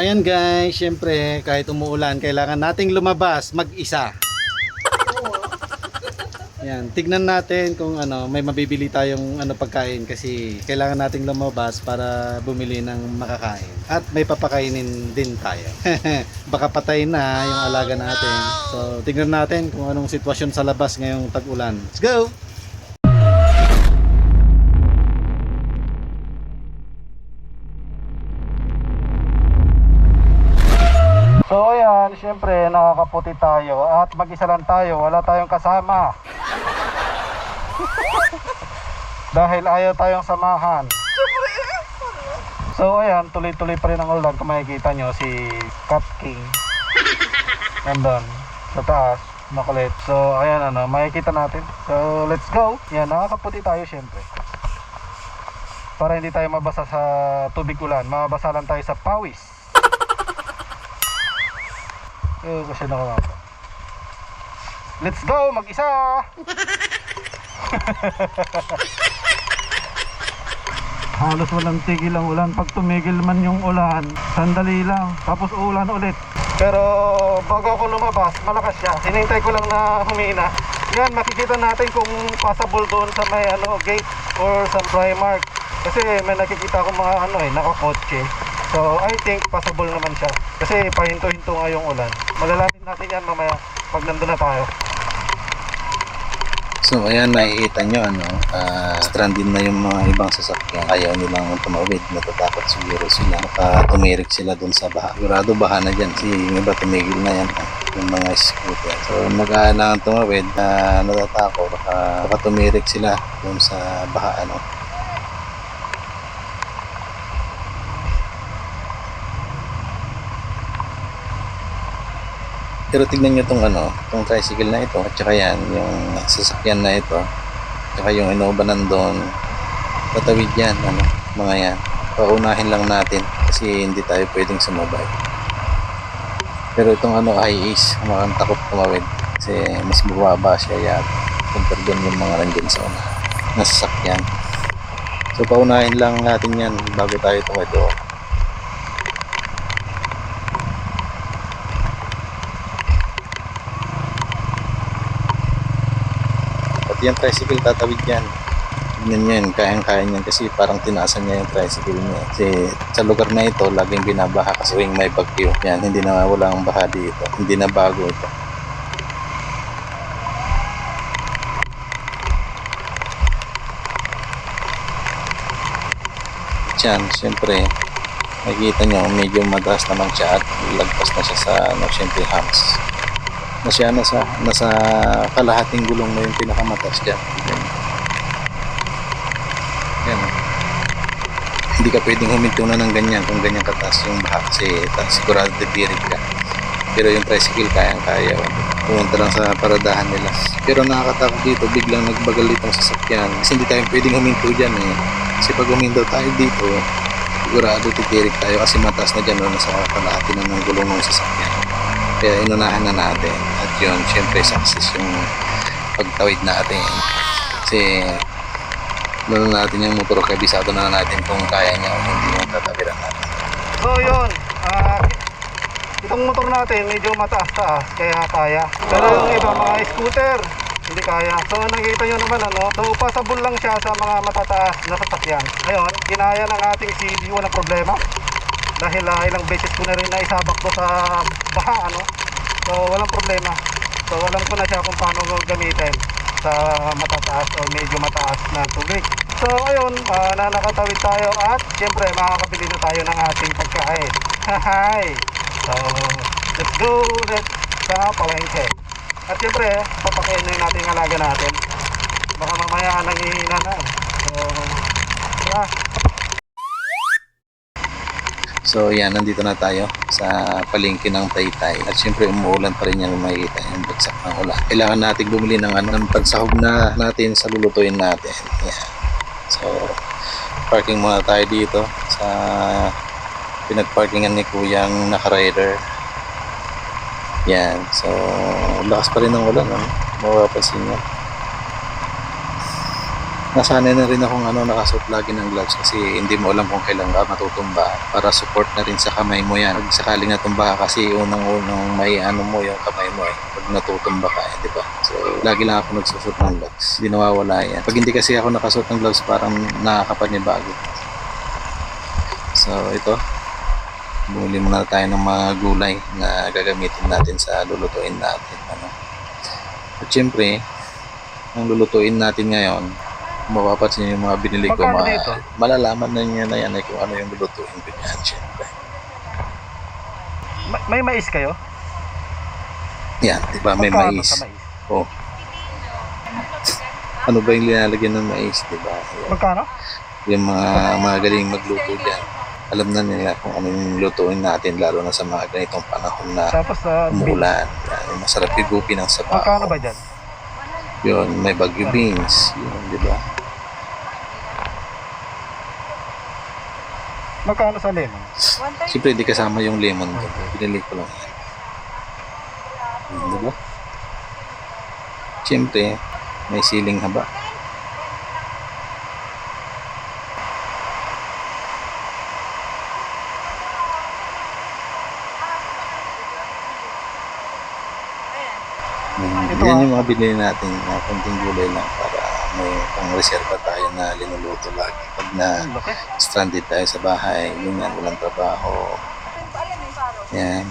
Ayan guys, syempre kahit umuulan, kailangan nating lumabas mag-isa. Yan, tignan natin kung ano, may mabibili tayong ano pagkain kasi kailangan nating lumabas para bumili ng makakain. At may papakainin din tayo. Baka patay na yung alaga natin. So, tignan natin kung anong sitwasyon sa labas ngayong tag-ulan. Let's go! So ayan, syempre nakakaputi tayo at mag-isa lang tayo, wala tayong kasama. Dahil ayaw tayong samahan. So ayan, tuloy-tuloy pa rin ang ulan kung makikita nyo si Cat King. Nandun, sa taas, makulit. So ayan ano, makikita natin. So let's go. Yan, nakakaputi tayo syempre. Para hindi tayo mabasa sa tubig ulan, mabasa lang tayo sa pawis. Eh, kasi nakakapa. Let's go, mag-isa! Halos walang tigil ang ulan. Pag tumigil man yung ulan, sandali lang. Tapos ulan ulit. Pero bago ako lumabas, malakas siya. Hinintay ko lang na humina. Yan, makikita natin kung passable doon sa may ano, gate or sa Primark. Kasi may nakikita ko mga ano eh, nakakotse. So I think possible naman siya. Kasi pahinto-hinto nga yung ulan. Malalamin natin yan mamaya pag nandun na tayo. So ayan nakikita nyo ano, ah, stranded na yung mga ibang sasakyan. Ayaw nilang tumawid, natatakot siguro sila. Baka tumirik sila dun sa baha. Sigurado baha na dyan. Kasi yung iba tumigil na yan. ah, Yung mga scooter. So nag-aalangan tumawid na natatakot. Baka, baka tumirik sila dun sa baha. Ano. Pero tignan nyo tong ano, tong tricycle na ito, at saka yan, yung sasakyan na ito, at saka yung Innova nandun, tatawid yan, ano, mga yan. Paunahin lang natin kasi hindi tayo pwedeng sumabay. Pero itong ano, high ace, mukhang takot tumawid kasi mas mababa siya yan compare doon yung mga nandyan sa una na sasakyan. So paunahin lang natin yan bago tayo tumawid. Oh. Pati yung tricycle tatawid yan. Nyo yun, kayang-kaya niyan kasi parang tinaasan niya yung tricycle niya. Kasi sa lugar na ito, laging binabaha kasi tuwing may bagyo. Yan, hindi na wala ang baha dito. Hindi na bago ito. Yan, siyempre, makikita nyo, medyo madalas naman siya at lagpas na siya sa, ano, siyempre, hams na siya nasa, nasa kalahating gulong na yung pinakamataas dyan. Yan. Yan. Hindi ka pwedeng huminto na ng ganyan kung ganyan kataas yung baha kasi sigurado didirig ka. Pero yung tricycle kayang-kaya. Pumunta lang sa paradahan nila. Pero nakakatakot dito, biglang nagbagal itong sasakyan. Kasi hindi tayo pwedeng huminto dyan eh. Kasi pag huminto tayo dito, sigurado titirik tayo kasi mataas na dyan o nasa kalahati na ng gulong ng sasakyan. Kaya inunahan na natin. Yun, syempre success yung pagtawid natin. Kasi lalo natin yung motor kabisado na natin kung kaya niya o hindi yung tatabiran natin. So yun, ah, itong motor natin medyo mataas-taas kaya kaya. Pero yung iba mga scooter, hindi kaya. So nakita nyo naman ano, so passable lang siya sa mga matataas na sasakyan. Ngayon, kinaya ng ating CD, walang problema. Dahil ah, ilang beses ko na rin naisabak to sa baha ano. So walang problema. So alam ko na siya kung paano gamitin sa matataas o medyo mataas na tubig. So ayun, uh, na nakatawid tayo at siyempre makakabili na tayo ng ating pagkain. Hi! So let's go ulit sa palengke. At siyempre, papakainin natin yung alaga natin. Baka mamaya nangihina na. So, tara. So yan, nandito na tayo sa palengke ng Taytay. At syempre umuulan pa rin yan makikita yung bagsak ng ulan. Kailangan natin bumili ng, ano, ng pagsahog na natin sa lulutuin natin. Yan. So, parking muna tayo dito sa pinagparkingan ni Kuyang Nakarider. Yan. So, lakas pa rin ng ulan. Ano? Mapapansin nyo. Nasanay na rin akong ano, nakasuot lagi ng gloves kasi hindi mo alam kung kailan ka matutumba para support na rin sa kamay mo yan. Pag sakaling natumba ka kasi unang-unang may ano mo yung kamay mo eh. Pag natutumba ka eh, di ba? So, lagi lang ako nagsusot ng gloves. Hindi nawawala yan. Pag hindi kasi ako nakasuot ng gloves, parang nakakapanibago. So, ito. Bumili muna tayo ng mga gulay na gagamitin natin sa lulutuin natin. Ano? At syempre, ang lulutuin natin ngayon, mapapansin yung mga binili ko, Magkano mga, dito? malalaman na niya na yan eh, kung ano yung lulutuin ko yan, syempre. May, may mais kayo? Yan, di ba? May Magkano mais. sa mais? Oh. Ano ba yung linalagyan ng mais, di ba? Yan. Magkano? Yung mga magaling magluto dyan, alam na nila kung ano yung lutuin natin, lalo na sa mga ganitong panahon na Tapos sa umuulan. Yan, yung masarap higupin ng sabaw. Magkano ba dyan? Yun, may bagyo beans. Yun, di ba? Magkano sa lemon? Siyempre, di kasama yung lemon doon. Pinili ko lang. Yun, di ba? Siyempre, may siling haba. Mm, Ito, yan ah. yung mga binili natin na konting gulay lang para may pang reserva tayo na linuluto lagi. Pag na laki. stranded tayo sa bahay, ganyan, walang trabaho. Yan.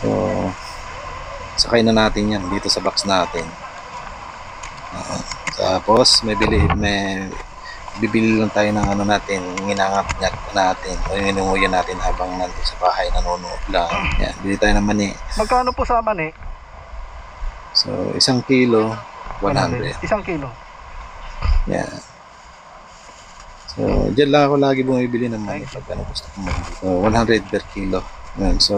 So, sakay na natin yan dito sa box natin. Ah, tapos, may bili, may bibili lang tayo ng ano natin, nginangat-ngat natin, o inunguyan natin habang nandun sa bahay, nanonood lang. Yan, bili tayo ng mani. Magkano po sa mani? So, isang kilo, 100. Isang kilo. Yan. So, dyan lang ako lagi bumibili ng mani pag ano gusto ko. So, 100 per kilo. Yan. So,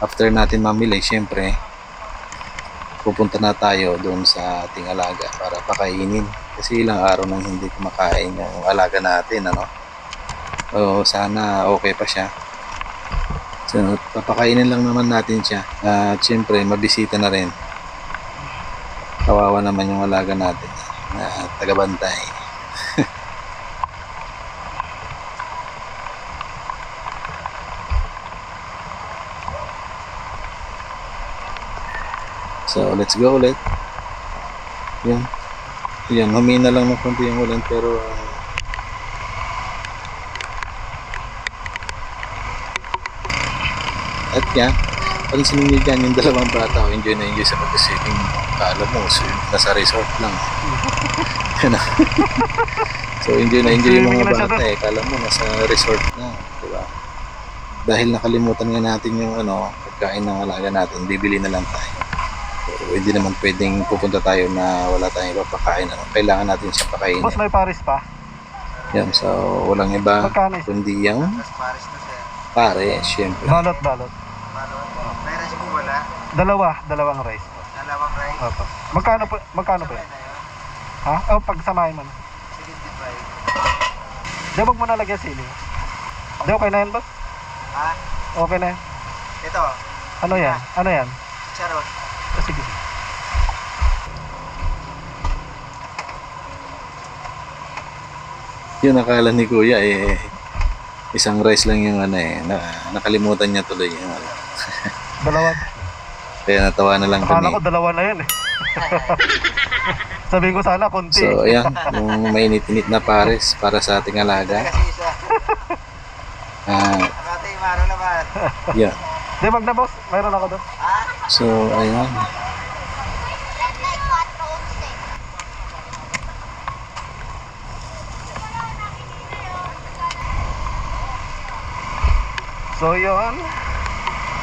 after natin mamili, syempre, pupunta na tayo doon sa ating alaga para pakainin. Kasi ilang araw nang hindi kumakain yung alaga natin, ano? So, sana okay pa siya. So, papakainin lang naman natin siya. At syempre, mabisita na rin. Kawawa naman yung alaga natin na tagabantay. So, let's go ulit. Yan. Yan, humina lang ng konti yung ulan pero uh, at yan, pansinin niyo dyan yung dalawang bata, oh, enjoy na enjoy sa pag-swimming. Kala mo, swim, nasa resort lang. Ah. so, enjoy na enjoy yung mga bata eh. Kala mo, nasa resort na. Di ba? Dahil nakalimutan nga natin yung ano, pagkain ng alaga natin, bibili na lang tayo. Pero hindi naman pwedeng pupunta tayo na wala tayong ipapakain. Ano. Kailangan natin siya pakainin. Boss, may paris pa. Yan, so walang iba Magkano isa? kundi yung Paris na sir. pare, syempre. Balot, balot. Paano? May rice po wala. Dalawa, dalawang rice. Dalawang rice. Opo. Magkano po, magkano po Sabay na yun. Ha? Oh, pagsamahin mo na. 75. Di, wag mo na lagyan sili. Di, okay na yan, boss? Ha? Okay na yan. Ito. Ano yan? Ano yan? Charot. Ah, sige, sige. Yun akala ni Kuya eh isang rice lang yung ano eh na, nakalimutan niya tuloy yung ano. Dalawa. Kaya natawa na lang Akala kami. ko dalawa na yan eh. Sabihin ko sana konti. So ayan, yung mainit-init na pares para sa ating alaga. Kasi isa. Ah, yung maro naman. yeah. Di, wag na, boss. Mayroon ako doon. Ha? So ayan. So yun,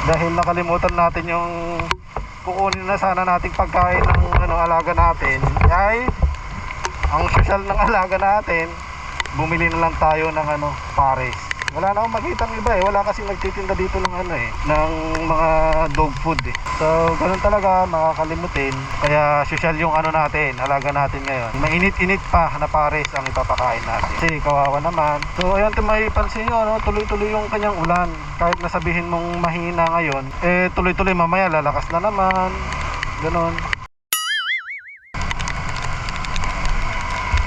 dahil nakalimutan natin yung kukunin na sana nating pagkain ng ano, alaga natin, ay ang social ng alaga natin, bumili na lang tayo ng ano, pares. Wala na akong makita ng iba eh. Wala kasi nagtitinda dito ng ano eh, ng mga dog food eh. So, ganun talaga, makakalimutin. Kaya social yung ano natin, alaga natin ngayon. Mainit-init pa na pares ang ipapakain natin. Kasi kawawa naman. So, ayan, kung may pansin nyo, ano, tuloy-tuloy yung kanyang ulan. Kahit nasabihin mong mahina ngayon, eh, tuloy-tuloy mamaya, lalakas na naman. Ganon.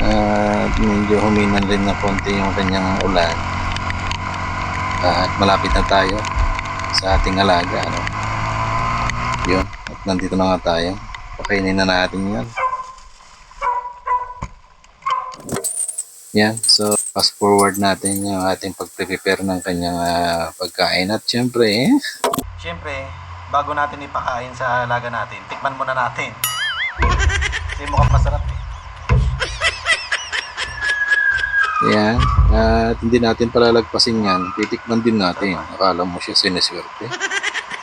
at medyo huminan rin na konti yung kanyang ulan. At malapit na tayo sa ating alaga. Ano? Yun. At nandito na nga tayo. Pakainin na natin yan. Yan. So, fast forward natin yung ating pag-prepare ng kanyang ah, pagkain. At syempre, eh, Siyempre, bago natin ipakain sa alaga natin, tikman muna natin. Kasi mukhang masarap eh. Yan. At hindi natin palalagpasin yan. Titikman din natin. Akala mo siya sineswerte.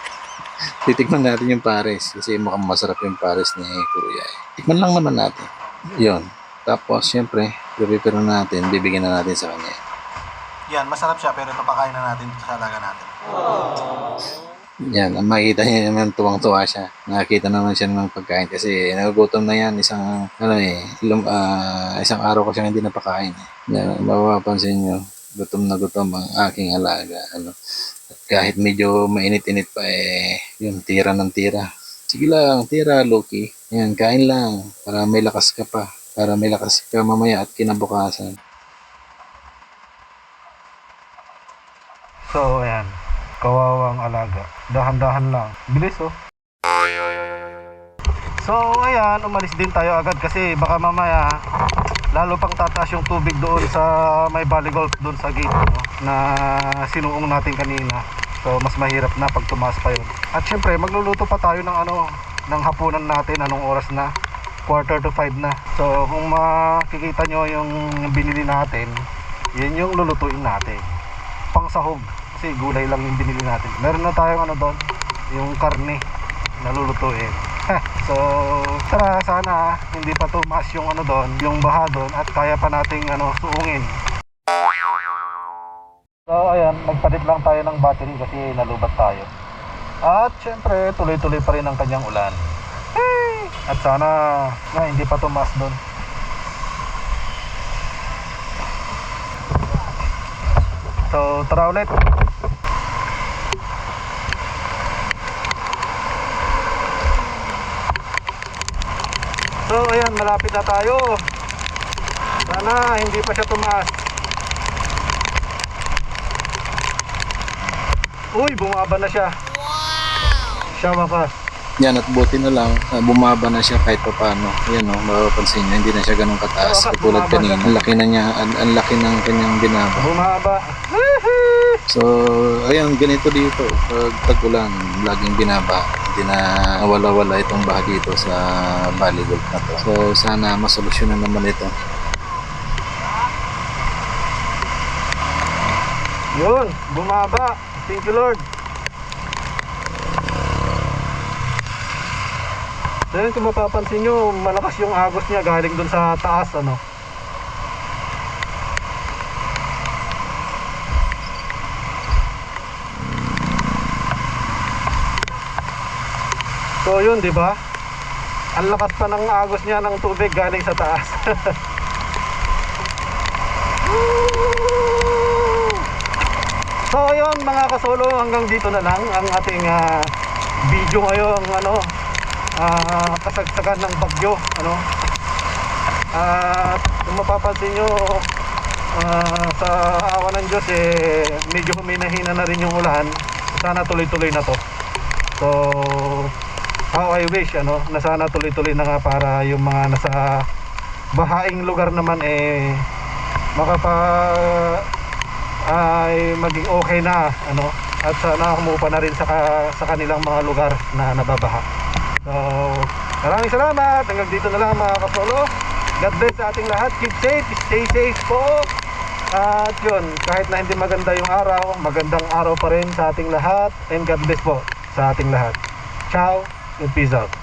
Titikman natin yung pares. Kasi mukhang masarap yung pares ni Kuya. Tikman lang naman natin. Yun. Tapos, syempre, prepare na natin. Bibigyan na natin sa kanya. Yan, masarap siya pero ito pakain na natin sa alaga natin. Yan. Ang makikita niya naman tuwang-tuwa siya. Nakakita naman siya ng pagkain. Kasi nagugutom na yan. Isang, ano eh, ilum, ah, isang araw ko siya hindi napakain. Yan, mapapansin nyo. Gutom na gutom ang aking alaga. Ano. At kahit medyo mainit-init pa eh, yun, tira ng tira. Sige lang, tira, Loki. Yan, kain lang. Para may lakas ka pa. Para may lakas ka mamaya at kinabukasan. So, ayan. Kawawang alaga. Dahan-dahan lang. Bilis, oh. So, ayan. Umalis din tayo agad kasi baka mamaya lalo pang tataas yung tubig doon sa may valley golf doon sa gate no? na sinuong natin kanina. So, mas mahirap na pag tumaas pa yun. At syempre, magluluto pa tayo ng ano, ng hapunan natin. Anong oras na? Quarter to five na. So, kung makikita nyo yung binili natin, yun yung lulutuin natin pang sahog kasi gulay lang yung binili natin. Meron na tayong ano doon yung karne na lulutuin. So tara sana hindi pa tumaas yung ano doon yung baha doon at kaya pa nating ano suungin. So ayan nagpalit lang tayo ng battery kasi nalubat tayo. At syempre tuloy-tuloy pa rin ang kanyang ulan. At sana na hindi pa tumaas doon. So, tara ulit. So, ayan, malapit na tayo. Sana hindi pa siya tumaas. Uy, bumaba na siya. Siya wakas. Yan at buti na lang, ah, bumaba na siya kahit pa paano. Yan o, mapapansin nyo, hindi na siya ganun kataas. Oo, Katulad kanina, siya. ang laki na niya, ang, ang laki ng kanyang binaba. Bumaba. So, ayan, ganito dito. Pag tag-ulan, laging binaba. Hindi na nawala-wala itong baha dito sa Valley Golf na to. So, sana masolusyonan naman ito. Yun, bumaba. Thank you Lord. Yun, kung mapapansin nyo, malakas yung agos niya galing dun sa taas, ano. So yun, di ba? Ang lakas pa ng agos niya ng tubig galing sa taas. So ayun mga kasolo hanggang dito na lang ang ating ah, video ngayong ano ah, kasagsagan ng bagyo ano at kung mapapansin nyo ah, sa awa ng Diyos eh medyo huminahina na rin yung ulan sana tuloy-tuloy na to so how I wish ano na sana tuloy-tuloy na nga para yung mga nasa bahaing lugar naman eh makapa ay maging okay na ano at sana humupa na rin sa, sa kanilang mga lugar na nababaha. So maraming salamat. Hanggang dito na lang mga kasolo God bless sa ating lahat. Keep safe stay safe po. At yun kahit na hindi maganda yung araw magandang araw pa rin sa ating lahat. And God bless po sa ating lahat. Ciao episódio.